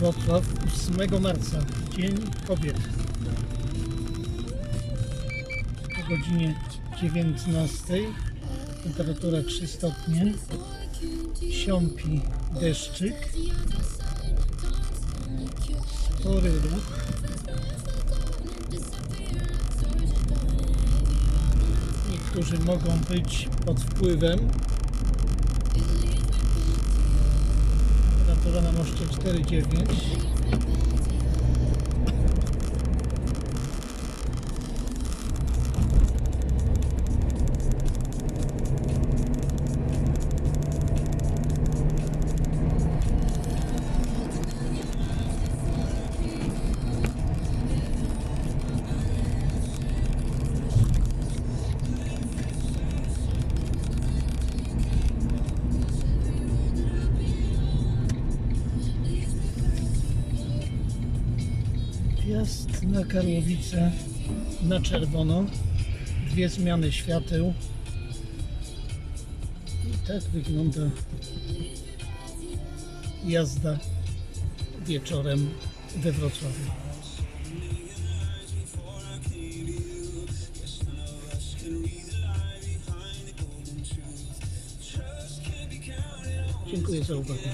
Wrocław 8 marca, Dzień Kobiet. O godzinie 19, temperatura 3 stopnie, siąpi deszczyk, spory ruch. Niektórzy mogą być pod wpływem. Temperatura na moście 4,9. Wjazd na Karłowicę na czerwono. Dwie zmiany świateł. I tak wygląda jazda wieczorem we Wrocławiu. Dziękuję za uwagę.